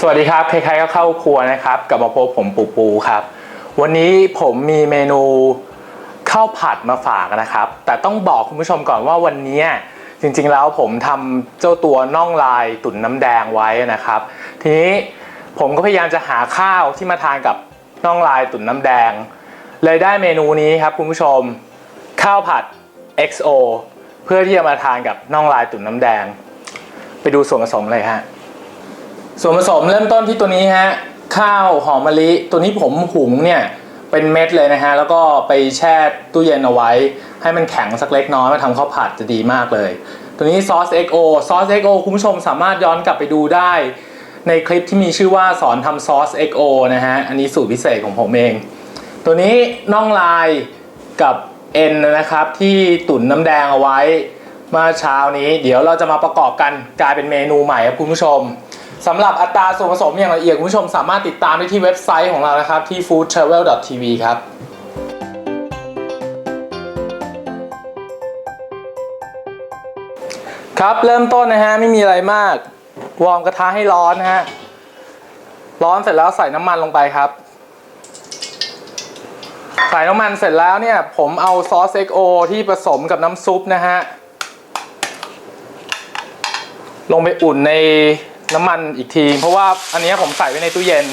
สวัสดีครับ ใครๆก็เข้าครัวนะครับกลับมาพบผมปูปูครับ วันนี้ผมมีเมนูข้าวผัดมาฝากนะครับ แต่ต้องบอกคุณผู้ชมก่อนว่าวันนี้จริงๆแล้วผมทำเจ้าตัวน่องลายตุ๋นน้ำแดงไว้นะครับ ทีนี้ผมก็พยายามจะหาข้าวที่มาทานกับน่องลายตุ๋นน้ำแดง เลยได้เมนูนี้ครับคุณผู้ชม ข้าวผัด XO เพื่อที่จะมาทานกับน่องลายตุ๋นน้ำแดง ไปดูส่วนผสมเลยฮะ ส่วนผสมเริ่มต้นที่ตัวนี้ฮะข้าวหอมมะลิ ตัวนี้ผมหุงเนี่ยเป็นเม็ดเลยนะฮะแล้วก็ไปแช่ตู้เย็นเอาไว้ ให้มันแข็งสักเล็กน้อยมาทำข้าวผัดจะดีมากเลย ตัวนี้ซอส XO ซอส XO คุณผู้ชมสามารถย้อนกลับไปดูได้ ในคลิปที่มีชื่อว่าสอนทำซอส XO นะฮะอันนี้สูตรพิเศษของผมเอง ตัวนี้น่องลายกับเอ็นนะครับที่ตุ๋นน้ำแดงเอาไว้เมื่อเช้านี้ เดี๋ยวเราจะมาประกอบกันกลายเป็นเมนูใหม่ครับคุณผู้ชม สำหรับอัตราส่วนผสมอย่างละเอียดคุณผู้ชมสามารถติดตามได้ที่เว็บไซต์ของเรานะครับ ที่ foodtravel.tv ครับครับเริ่มต้นนะฮะไม่มีอะไรมาก วอร์มกระทะให้ร้อนนะฮะร้อนเสร็จแล้วใส่น้ำมันลงไปครับ ใส่น้ำมันเสร็จแล้วเนี่ย ผมเอาซอส XO ที่ผสมกับน้ำซุปนะฮะลงไปอุ่นใน น้ำมันอีกที เพราะว่าอันนี้ผมใส่ไว้ในตู้เย็น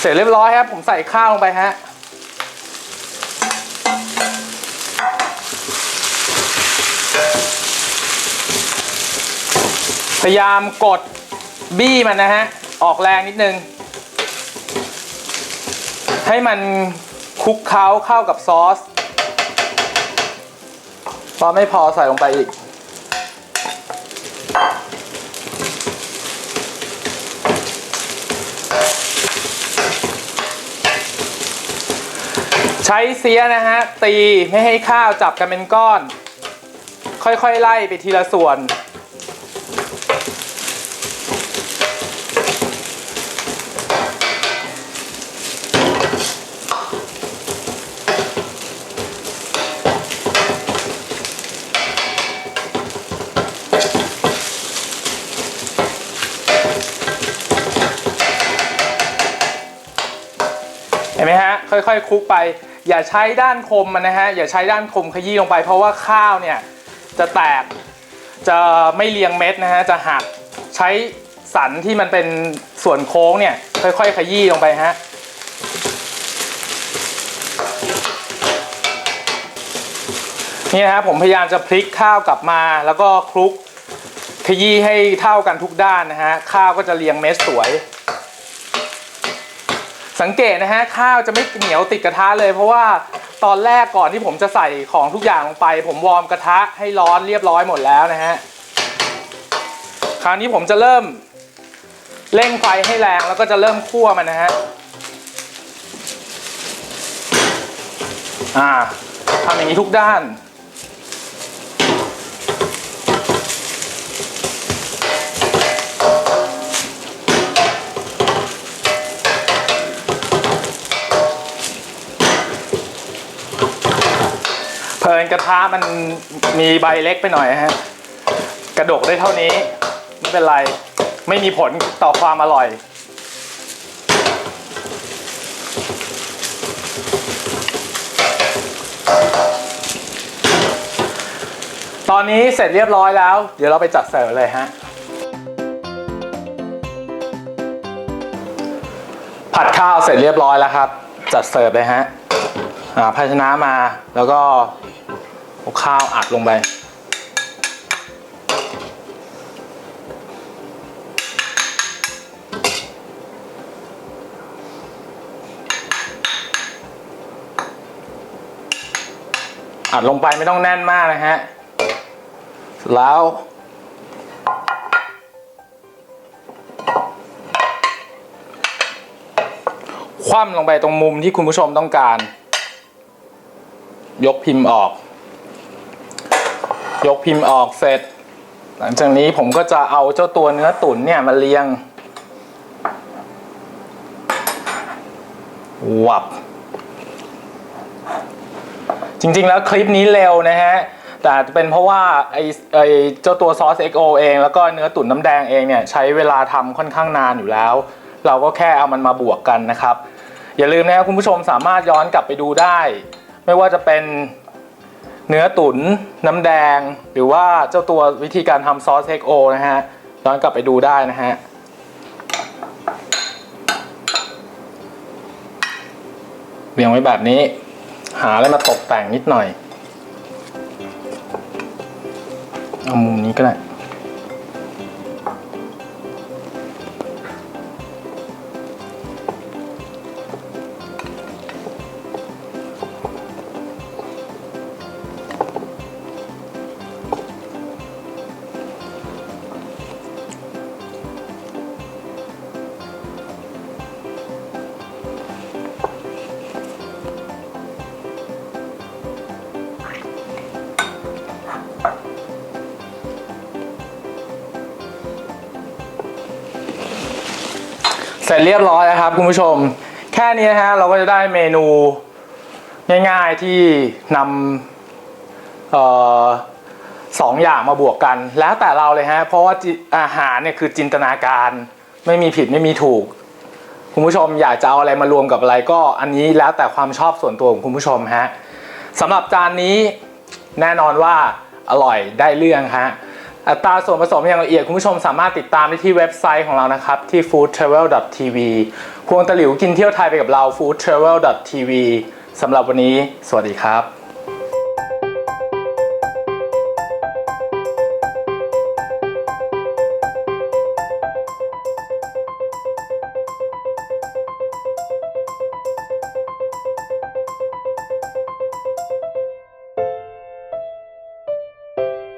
เสร็จเรียบร้อยครับ ผมใส่ข้าวลงไปฮะพยายามกดบี้มันนะฮะ ออกแรงนิดนึง ให้มันคลุกเคล้าเข้ากับซอสพอไม่พอใส่ลงไปอีก ใช้เสียนะฮะ ตีไม่ให้ข้าวจับกันเป็นก้อน ค่อยๆไล่ไปทีละส่วน เห็นไหมฮะ ค่อยๆคลุกไป อย่าใช้ด้านคมมันนะฮะอย่าใช้ด้านคมขยี้ลงไป เพราะว่าข้าวเนี่ยจะแตกจะไม่เรียงเม็ดนะฮะจะหักใช้สันที่มันเป็นส่วนโค้งเนี่ยค่อยๆ ขยี้ลงไปฮะนี่นะฮะผมพยายามจะพลิกข้าวกลับมา แล้วก็คลุกขยี้ให้เท่ากันทุกด้านนะฮะข้าวก็จะเรียงเม็ดสวย สังเกตนะฮะข้าวจะไม่เหนียวติดกระทะเลย เพราะว่าตอนแรกก่อนที่ผมจะใส่ของทุกอย่างลงไป ผมวอร์มกระทะให้ร้อนเรียบร้อยหมดแล้วนะฮะคราวนี้ผมจะเริ่มเร่งไฟให้แรงแล้วก็จะเริ่มคั่วมันนะฮะอ่าทำอย่างนี้ทุกด้านินกระทะมันมีใบเล็กไปหน่อยฮะกระดกได้เท่านี้ ไม่เป็นไร ไม่มีผลต่อความอร่อยตอนนี้เสร็จเรียบร้อยแล้ว เดี๋ยวเราไปจัดเสิร์ฟเลยฮะ ผัดข้าวเสร็จเรียบร้อยแล้วครับ จัดเสิร์ฟเลยฮะ อ่าภาชนะมาแล้วก็ เอาข้าวอัดลงไป อัดลงไปไม่ต้องแน่นมากนะฮะ แล้วคว่ำลงไปตรงมุมที่คุณผู้ชมต้องการ ยกพิมพ์ออก ยกพิมพ์ออกเสร็จ หลังจากนี้ผมก็จะเอาเจ้าตัวเนื้อตุ๋นเนี่ยมาเรียงวับ จริงๆแล้วคลิปนี้เร็วนะฮะ แต่เป็นเพราะว่าไอไอเจ้าตัวซอส XO เองแล้วก็เนื้อตุ๋นน้ำแดงเองเนี่ยใช้เวลาทำค่อนข้างนานอยู่แล้ว เราก็แค่เอามันมาบวกกันนะครับ อย่าลืมนะครับคุณผู้ชมสามารถย้อนกลับไปดูได้ ไม่ว่าจะเป็น เนื้อตุ๋นน้ำแดง หรือว่าเจ้าตัววิธีการทำซอสเฮกโอนะฮะย้อนกลับไปดูได้นะฮะเรียงไว้แบบนี้ หาอะไรมาตกแต่งนิดหน่อย เอามุมนี้ก็ได้ เสร็จเรียบร้อยแล้วครับคุณผู้ชม แค่นี้นะฮะเราก็จะได้เมนูง่ายๆที่นำออสองอย่างมาบวกกัน แล้วแต่เราเลยฮะเพราะว่าอาหารเนี่ยคือจินตนาการไม่มีผิดไม่มีถูก คุณผู้ชมอยากจะเอาอะไรมารวมกับอะไรก็อันนี้แล้วแต่ความชอบส่วนตัวของคุณผู้ชมฮะสำหรับจานนี้แน่นอนว่าอร่อยได้เรื่องฮะ อัตราส่วนผสมอย่างละเอียดคุณผู้ชมสามารถติดตามได้ที่เว็บไซต์ของเรานะครับที่ foodtravel.tv ควงตะหลิวกินเที่ยวไทยไปกับเรา foodtravel.tv สำหรับวันนี้ สวัสดีครับ